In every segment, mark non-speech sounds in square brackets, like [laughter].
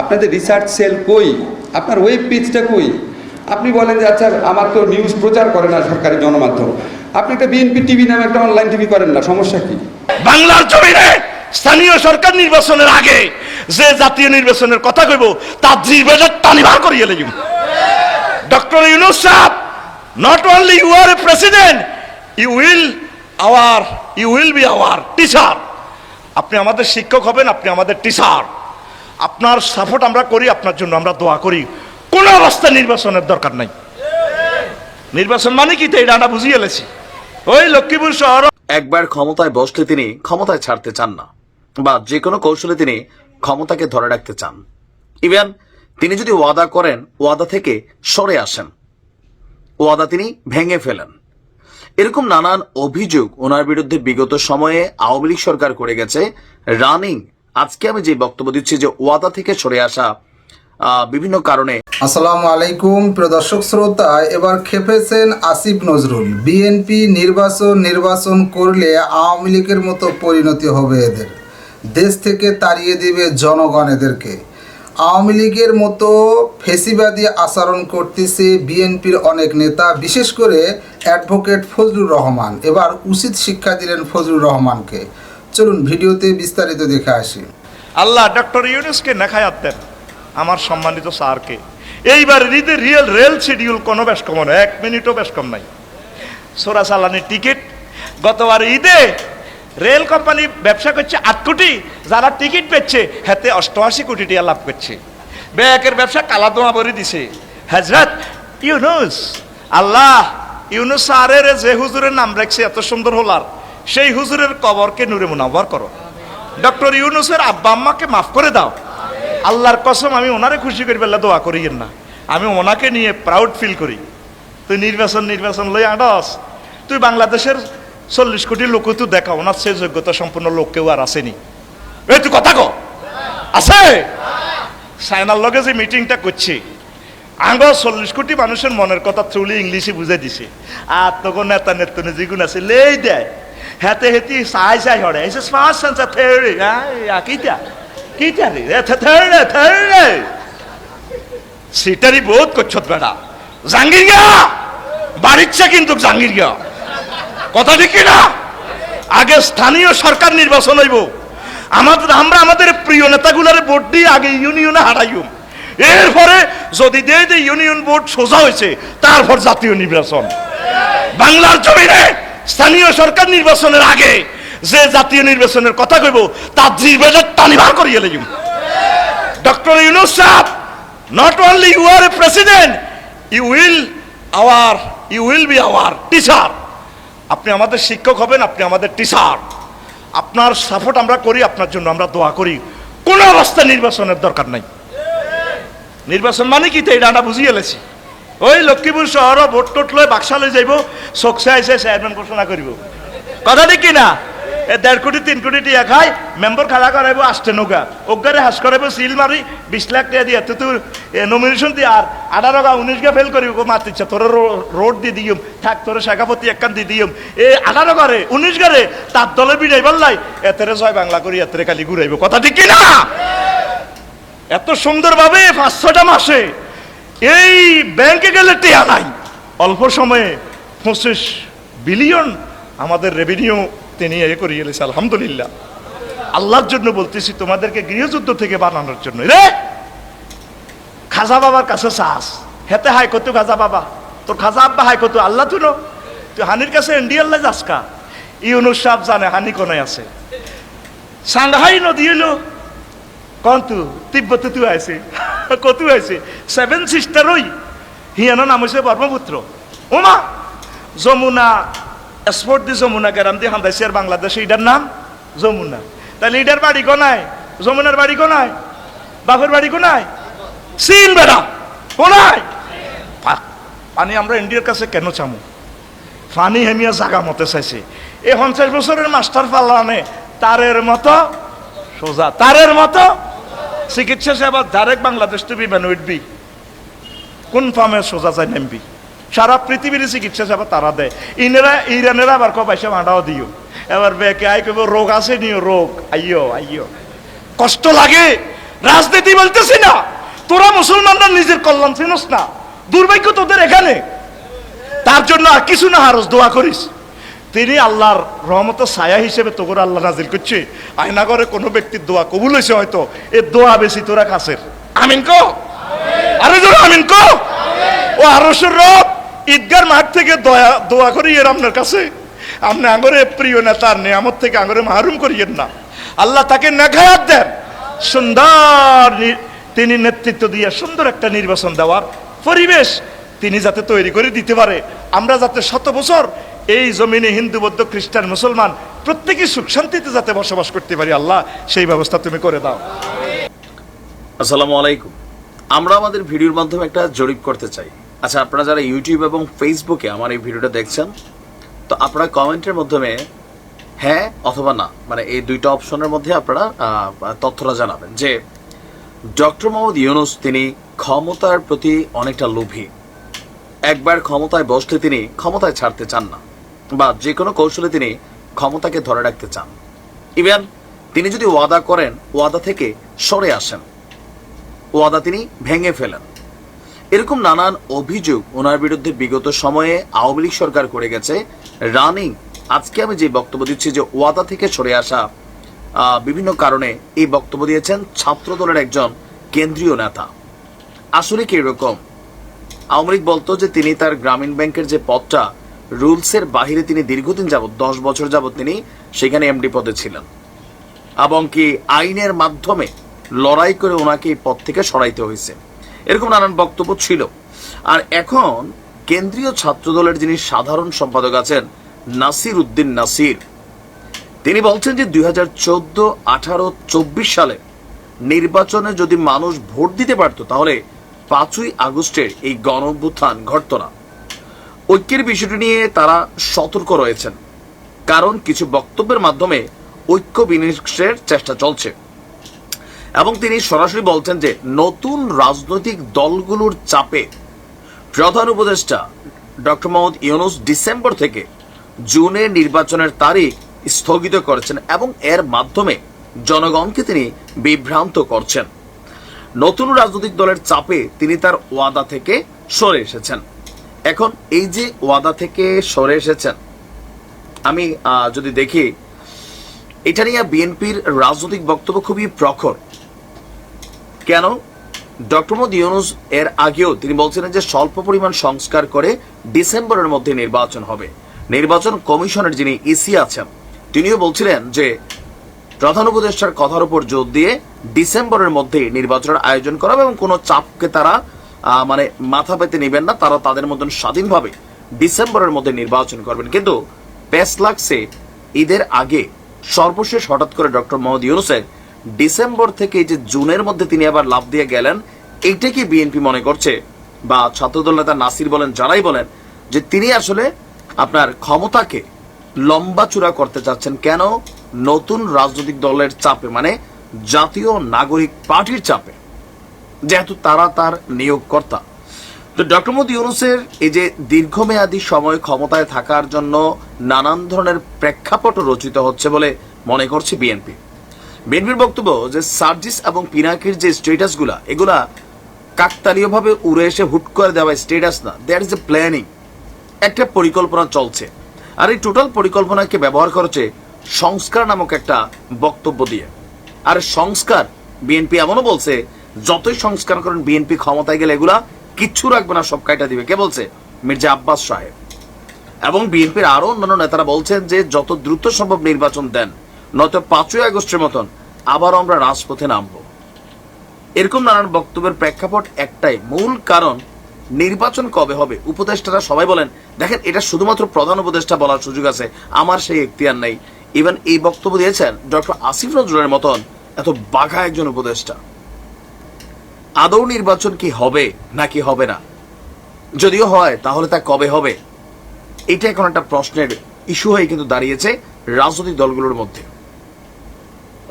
আপনাদের research sell কই? আপনার ওয়েব পেজটা কই? আপনি বলেন যে আচ্ছা আমার তো নিউজ প্রচার করে না সরকারি গণমাধ্যম। আপনি একটা বিএনপি টিভি নামে একটা অনলাইন টিভি করেন না, সমস্যা কি? বাংলার জমিনে স্থানীয় সরকার নির্বাচনের আগে যে জাতীয় নির্বাচনের কথা কইব তার জিবেজার টানি বার করিয়ে লেগিম ডক্টর ইউনুস সাহেব not only you are a president you will our you will be our teacher আপনি আমাদের শিক্ষক হবেন, আপনি আমাদের টিচার আপনার সাপোর্ট আমরা করি, আপনার জন্য আমরা দোয়া করি। কোনো অবস্থায় নির্বাচনের দরকার নাই। নির্বাচন মানে কি? তো এটা বুঝিয়ে এলেছি ওই লক্ষ্মীপুর শহর একবার ক্ষমতায় বসলে তিনি ক্ষমতায় ছাড়তে চান না, বা যে কোনো কৌশলে তিনি ক্ষমতাকে ধরে রাখতে চান। ইভেন, তিনি যদি ওয়াদা করেন, ওয়াদা থেকে সরে আসেন। ওয়াদা তিনি ভেঙে ফেলেন। এরকম নানান অভিযোগ ওনার বিরুদ্ধে বিগত সময়ে আওয়ামী লীগ সরকার করে গেছে রানিং আজকে আমি যে বক্তব্য দিচ্ছি যে ওয়াদা থেকে সরে আসা বিভিন্ন কারণে। আসসালামু আলাইকুম, প্রিয় দর্শক শ্রোতা, এবার খেপেছেন আসিফ নজরুল। বিএনপি নির্বাচন নির্বাচন করলে আওয়ামী লীগের মতো পরিণতি হবে এদের। দেশ থেকে তাড়িয়ে দিবে জনগণ এদেরকে। আওয়ামী লীগের মতো ফেসিবাদী আচরণ করতেছে বিএনপির অনেক নেতা, বিশেষ করে অ্যাডভোকেট ফজলুর রহমান। এবার উচিত শিক্ষা দিলেন ফজলুর রহমানকে। চলুন ভিডিওতে বিস্তারিত দেখে আসি। আল্লাহ ডক্টর ইউনুসকে নেখায়াত দেন। আমার সম্মানিত স্যারকে। এইবার ঈদের রিয়েল রেল শিডিউল কোনো বেশ কম এক মিনিটও বেশ কম নাই। সোরা চালানির টিকিট। গতবার ঈদে রেল কোম্পানি ব্যবসা করছে আট কোটি, যারা টিকিট পেচ্ছে হাতে অষ্টআশি কোটি টাকা লাভ করছে। ব্যাকের ব্যবসা কালা দোয়া ভরে দিছে। হজরত ইউনুস, আল্লাহ ইউনুস স্যারের যে হুজুরের নাম রাখছে, এত সুন্দর হলার। সেই হুজুরের কবরকে নূরে মুনাওয়ার করো। ডক্টর ইউনুসের আব্বা আম্মাকে মাফ করে দাও। আল্লাহর কসম, আমি ওনারে খুশি করি বেলা দোয়া করিয়েন না। আমি ওনাকে নিয়ে প্রাউড ফিল করি। তুই নির্বাচন নির্বাচন লই আডস তুই বাংলাদেশের চল্লিশ কোটি লোক তুই দেখা, ওনার সে যোগ্যতা সম্পূর্ণ লোক কেউ আর আসেনি। এই, তুই কথা কো আছে? চায়নার লগে যে মিটিংটা করছি, আঙ্গ চল্লিশ কোটি মানুষের মনের কথা থ্রুলি ইংলিশে বুঝাই দিছে। আর তখন নেতা নেতনে যেগুন আছে, লেই দেয়। হেতে হেতি চাই চাই হরে এসে স্মার্ট সেন্সার থেড়ে। কিটা কিটা রে? থেড়ে থেড়ে। সিটারি বহুত করছত বেড়া জাঙ্গির গা বাড়িচ্ছে কিন্তু জাঙ্গির গা কথা ঠিক না? আগে স্থানীয় সরকার নির্বাচন হইব। আমাদের আমরা আমাদের প্রিয় নেতাগুলারে ভোট দিয়ে আগে ইউনিয়নে হারাইম। এরপরে যদি দেয় যে ইউনিয়ন বোর্ড সোজা হয়েছে, তারপর জাতীয় নির্বাচন। বাংলার জমিনে স্থানীয় সরকার নির্বাচনের আগে যে জাতীয় নির্বাচনের কথা কইব, তার জিবেজার টানি বার করিয়ে লেগিম ডক্টর ইউনুস সাহেব not only you are a president you will our you will be our teacher আপনি আমাদের শিক্ষক হবেন, আপনি আমাদের টিচার আপনার সাপোর্ট আমরা করি, আপনার জন্য আমরা দোয়া করি। কোনো অবস্থায় নির্বাচনের দরকার নাই। নির্বাচন মানে কি? তো এটা আমরা বুঝিয়ে এলেছি ওই লক্ষ্মীপুর শহর ভোট টোট লয় বাক্সালে যাইব চকসে আইসে চেয়ারম্যান ঘোষণা করিব কথা ঠিক না? এ দেড় কোটি, তিন কোটি টিয়া খাই মেম্বার খাড়া করাইব আসতে নৌকা। ওগারে হাস করাইব সিল মারি বিশ লাখ টাকা দিয়ে। তুই তোর নমিনেশন দিয়ে আর আঠারো গা উনিশ গা ফেল করিব মাতিচ্ছে তোর রোড দিয়ে দিম। থাক তোর শাখাপতি একখান দিয়ে দিম। এ আঠারো গারে উনিশ গারে তার দলে বিড়াই পারলাই এতেরে জয় বাংলা করি এতেরে খালি ঘুরাইব কথা ঠিক কি না? এত সুন্দরভাবে পাঁচ ছটা মাসে এই ব্যাংকে গেলে টেয়া নাই। অল্প সময়ে পঁচিশ বিলিয়ন আমাদের রেভিনিউ তিনি এ করিয়ে এলেছে আলহামদুলিল্লাহ। আল্লাহর জন্য বলতেছি, তোমাদেরকে গৃহযুদ্ধ থেকে বানানোর জন্য। রে! খাজা বাবার কাছে চাস। হেতে হাই কত খাজা বাবা? তোর খাজা আব্বা হাই কত? আল্লাহ তুলো তুই হানির কাছে ইন্ডিয়াল্লা যাসকা ইউনুস সাহেব জানে হানি কোনে আছে। সাংহাই নদী এলো কন্তু তিব্বতে তুই আইছে [laughs] কতু আইছে সেভেন সিস্টার ওই। হিয়ানো নাম হইছে ব্রহ্মপুত্র ওমা যমুনা স্পোর্ট দি যমুনা গ্রাম দিয়ে হান্দাইছে আর বাংলাদেশে এটার নাম যমুনা। তাহলে এটার বাড়ি কোনায় যমুনার বাড়ি কোনায় বাপের বাড়ি কোনায় সিন বেড়া কোনায় পানি আমরা ইন্ডিয়ার কাছে কেন চামু? ফানি হেমিয়া জাগা মতে চাইছে। এই পঞ্চাশ বছরের মাস্টার পাল্লানে তারের মতো সোজা তারের মতো চিকিৎসা সেবা ডাইরেক্ট বাংলাদেশ টু বি বেন উইড বি কোন ফার্মে সোজা যায় নেমবি সারা পৃথিবীর চিকিৎসা সেবা তারা দেয়। ইনেরা, ইরানেরা আবার কব পয়সা মাটাও দিও। এবার বেকে আই কব রোগ আছে নিও, রোগ। আইও আইও কষ্ট লাগে। রাজনীতি বলতেছি না। তোরা মুসলমানরা নিজের কল্যাণ চিনস না। দুর্ভাগ্য তোদের এখানে। তার জন্য আর কিছু না, হারস দোয়া করিস। তিনি আল্লাহর রহমত ছায়া হিসেবে তোর আল্লাহ নাজিল করছে। আয়নাগরে কোনো ব্যক্তির দোয়া কবুল হয়েছে হয়তো। এ দোয়া বেশি তোরা কাছের। আমিন কো? আরে জোর আমিন কো? ও আরশের রব ঈদগার মাঠ থেকে দয়া দোয়া করি এর আপনার কাছে। আপনি আঙরে প্রিয় নেতার নিয়ামত থেকে আঙরে মাহরুম করিয়েন না। আল্লাহ তাকে নেখায়াত দেন। সুন্দর তিনি নেতৃত্ব দিয়ে সুন্দর একটা নির্বাচন দেওয়ার পরিবেশ তিনি যাতে তৈরি করে দিতে পারে। আমরা যাতে শত বছর এই জমিনে হিন্দু, বৌদ্ধ, খ্রিস্টান, মুসলমান প্রত্যেকে সুখ শান্তিতে যাতে বসবাস করতে পারি, আল্লাহ সেই ব্যবস্থা তুমি করে দাও। আসসালামু আলাইকুম। আমরা আমাদের ভিডিওর মাধ্যমে একটা জরিপ করতে চাই। আচ্ছা আপনারা যারা ইউটিউব এবং ফেসবুকে আমার এই ভিডিওটা দেখছেন, তো আপনারা কমেন্টের মাধ্যমে হ্যাঁ অথবা না মানে এই দুইটা অপশনের মধ্যে আপনারা তথ্যটা জানাবেন যে ডক্টর মোহাম্মদ ইউনুস তিনি ক্ষমতার প্রতি অনেকটা লোভী। একবার ক্ষমতায় বসলে তিনি ক্ষমতায় ছাড়তে চান না। বা যে কোনো কৌশলে তিনি ক্ষমতাকে ধরে রাখতে চান। ইভেন, তিনি যদি ওয়াদা করেন, ওয়াদা থেকে সরে আসেন। ওয়াদা তিনি ভেঙে ফেলেন। এরকম নানান অভিযোগ ওনার বিরুদ্ধে বিগত সময়ে আওয়ামী লীগ সরকার করে গেছে। রানিং, আজকে আমি যে বক্তব্য দিচ্ছি যে ওয়াদা থেকে সরে আসা বিভিন্ন কারণে এই বক্তব্য দিয়েছেন ছাত্র দলের একজন কেন্দ্রীয় নেতা। আসলে কি এরকম? আওয়ামী লীগ বলতো যে তিনি তার গ্রামীণ ব্যাংকের যে পদটা রুলসের বাহিরে তিনি দীর্ঘদিন যাবত দশ বছর যাবৎ তিনি সেখানে এমডি পদে ছিলেন। এবং কি আইনের মাধ্যমে লড়াই করে ওনাকে এই পদ থেকে সরাইতে হয়েছে। এরকম নানান বক্তব্য ছিল। আর এখন কেন্দ্রীয় ছাত্রদলের যিনি সাধারণ সম্পাদক আছেন, নাসির উদ্দিন নাসির, তিনি বলছেন যে দুই হাজার চোদ্দ, আঠারো, চব্বিশ সালে নির্বাচনে যদি মানুষ ভোট দিতে পারত, তাহলে পাঁচই আগস্টের এই গণ ঘটত না। ঐক্যের বিষয়টি নিয়ে তারা সতর্ক রয়েছেন, কারণ কিছু বক্তব্যের মাধ্যমে ঐক্য বিনিষ্টের চেষ্টা চলছে। এবং তিনি সরাসরি বলছেন যে, নতুন রাজনৈতিক দলগুলোর চাপে প্রধান উপদেষ্টা ডক্টর মোহাম্মদ ইউনুস ডিসেম্বর থেকে জুনে নির্বাচনের তারিখ স্থগিত করেছেন এবং এর মাধ্যমে জনগণকে তিনি বিভ্রান্ত করছেন। নতুন রাজনৈতিক দলের চাপে তিনি তার ওয়াদা থেকে সরে এসেছেন। এখন এই যে ওয়াদা থেকে সরে এসেছেন, আমি যদি দেখি, এটা নিয়ে বিএনপির রাজনৈতিক বক্তব্য খুবই প্রখর। কেন? ডক্টর মোদী ইউনুস এর আগেও তিনি বলছিলেন যে স্বল্প পরিমাণ সংস্কার করে ডিসেম্বরের মধ্যে নির্বাচন হবে। নির্বাচন কমিশনের যিনি ইসি আছেন, তিনিও বলছিলেন যে প্রধান উপদেষ্টার কথার উপর জোর দিয়ে ডিসেম্বরের মধ্যে নির্বাচনের আয়োজন করা এবং কোনো চাপকে তারা মানে মাথা পেতে নেবেন না, তারা তাদের মতন স্বাধীনভাবে ডিসেম্বরের মধ্যে নির্বাচন করবেন। কিন্তু পেস লাগছে, ঈদের আগে সর্বশেষ হঠাৎ করে ডক্টর মোহাম্মদ ইউনুসের ডিসেম্বর থেকে যে জুনের মধ্যে তিনি আবার লাভ দিয়ে গেলেন, এইটা কি বিএনপি মনে করছে? বা ছাত্রদল নেতা নাসির বলেন, যারাই বলেন, যে তিনি আসলে আপনার ক্ষমতাকে লম্বা চূড়া করতে চাচ্ছেন কেন? নতুন রাজনৈতিক দলের চাপে মানে জাতীয় নাগরিক পার্টির চাপে। যেহেতু তারা তার নিয়োগকর্তা। তো ডক্টর মোদী ইউনুসের এই যে দীর্ঘমেয়াদী সময় ক্ষমতায় থাকার জন্য নানান ধরনের প্রেক্ষাপট রচিত হচ্ছে বলে মনে করছে বিএনপি। বিএনপির বক্তব্য যে সার্জিস এবং পিনাকির যে স্টেটাসগুলা এগুলা কাকতালীয়ভাবে উড়ে এসে হুট করে দেওয়া স্টেটাস না, দ্যাট ইজ এ প্ল্যানিং। একটা পরিকল্পনা চলছে। আর এই টোটাল পরিকল্পনাকে ব্যবহার করেছে সংস্কার নামক একটা বক্তব্য দিয়ে। আর সংস্কার বিএনপি এমনও বলছে যতই সংস্কার করেন বিএনপি ক্ষমতায় গেলে এগুলা কিচ্ছু রাখবে না, সব কাইটা দিবে। কে বলছে? মির্জা আব্বাস সাহেব। এবং বিএনপির আরও অন্যান্য নেতারা বলছেন যে, যত দ্রুত সম্ভব নির্বাচন দেন, নয়তো পাঁচই আগস্টের মতন আবার আমরা রাজপথে নামবো। এরকম নানান বক্তব্যের প্রেক্ষাপট একটাই, মূল কারণ নির্বাচন কবে হবে? উপদেষ্টারা সবাই বলেন, দেখেন, এটা শুধুমাত্র প্রধান উপদেষ্টা বলার সুযোগ আছে, আমার সেই এখতিয়ার নেই। ইভেন এই বক্তব্য দিয়েছেন ডক্টর আসিফ নজরুলের মতন এত বাঘা একজন উপদেষ্টা। আদৌ নির্বাচন কি হবে নাকি হবে না? যদিও হয়, তাহলে তা কবে হবে? এটা এখন একটা প্রশ্নের ইস্যু হয়ে কিন্তু দাঁড়িয়েছে রাজনৈতিক দলগুলোর মধ্যে।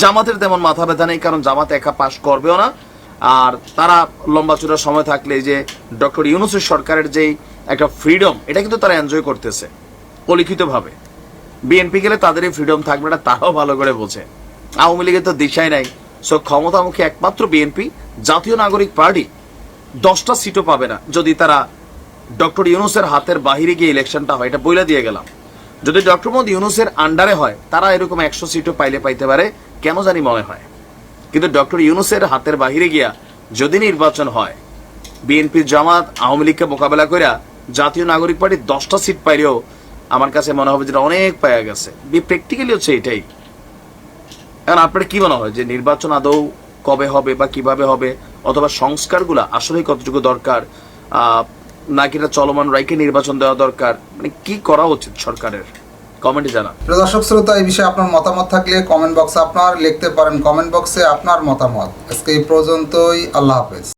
জামাতের তেমন মাথা ব্যথা নেই, কারণ জামাত একা পাশ করবেও না। আর তারা লম্বা চূড়া সময় থাকলে যে ডক্টর ইউনুসের সরকারের যেই একটা ফ্রিডম এটা কিন্তু তারা এনজয় করতেছে অলিখিতভাবে বিএনপি গেলে তাদের ফ্রিডম থাকবে না, তারাও ভালো করে বোঝে। আওয়ামী লীগের তো দিশাই নাই সো ক্ষমতামুখী একমাত্র বিএনপি জাতীয় নাগরিক পার্টি, দশটা সিটও পাবে না। যদি তারা ডক্টর ইউনুসের হাতের বাহিরে গিয়ে ইলেকশনটা হয়, এটা বইলা দিয়ে গেলাম। যদি ডক্টর মোহাম্মদ ইউনুসের আন্ডারে হয়, তারা এরকম একশো সিটও পাইলে পাইতে পারে, কেন জানি মনে হয়। কিন্তু ডক্টর ইউনুসের হাতের বাহিরে গিয়া যদি নির্বাচন হয় বিএনপি জামাত, আওয়ামী লীগকে মোকাবেলা কইরা জাতীয় নাগরিক পার্টি দশটা সিট পাইলেও আমার কাছে মনে হবে যেটা অনেক পাওয়া গেছে। বি প্র্যাকটিক্যালি হচ্ছে এটাই। এখন আপনার কি মনে হয় যে নির্বাচন আদৌ কবে হবে বা কীভাবে হবে? অথবা সংস্কারগুলো আসলে কতটুকু দরকার? নাকি এটা চলমান রাইকে নির্বাচন দেওয়া দরকার? মানে কি করা উচিত সরকারের? কমেন্টে প্রিয় দর্শক শ্রোতা, এই বিষয়ে আপনার মতামত থাকলে কমেন্ট বক্সে আপনার লিখতে পারেন। কমেন্ট বক্সে আপনার মতামত। আজকে এই পর্যন্তই। আল্লাহ হাফেজ।